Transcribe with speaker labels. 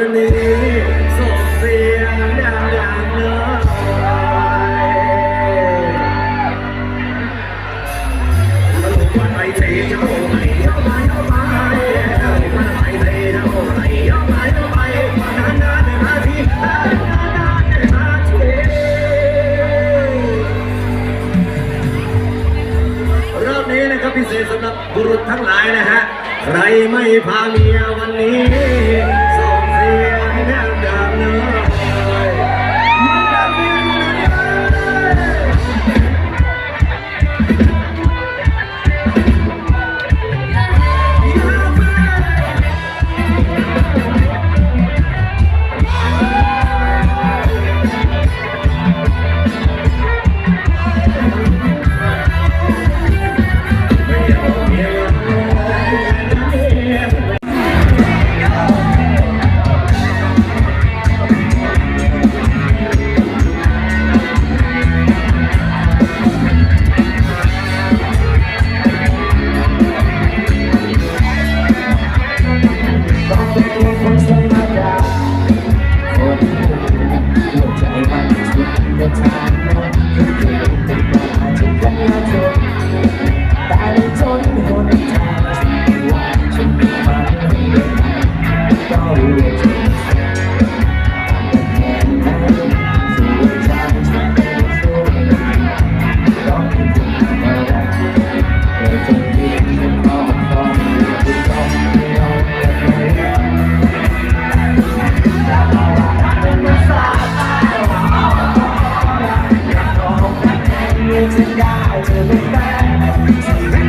Speaker 1: ืนนี้ส่งเสียงดังๆเลยวันไปเทจะโอ้ไปเท่าไปเท่าไปวันไปเทจะโอ้ไปเท่าไปเท่าไปนานนานนาทีนานนานนาทีรอบนี้นะครัพิเศษสำหรับบุรุษทั้งหลายนะฮะ ใครไม่พาเมียวันนี้
Speaker 2: เธอเป็นแฟน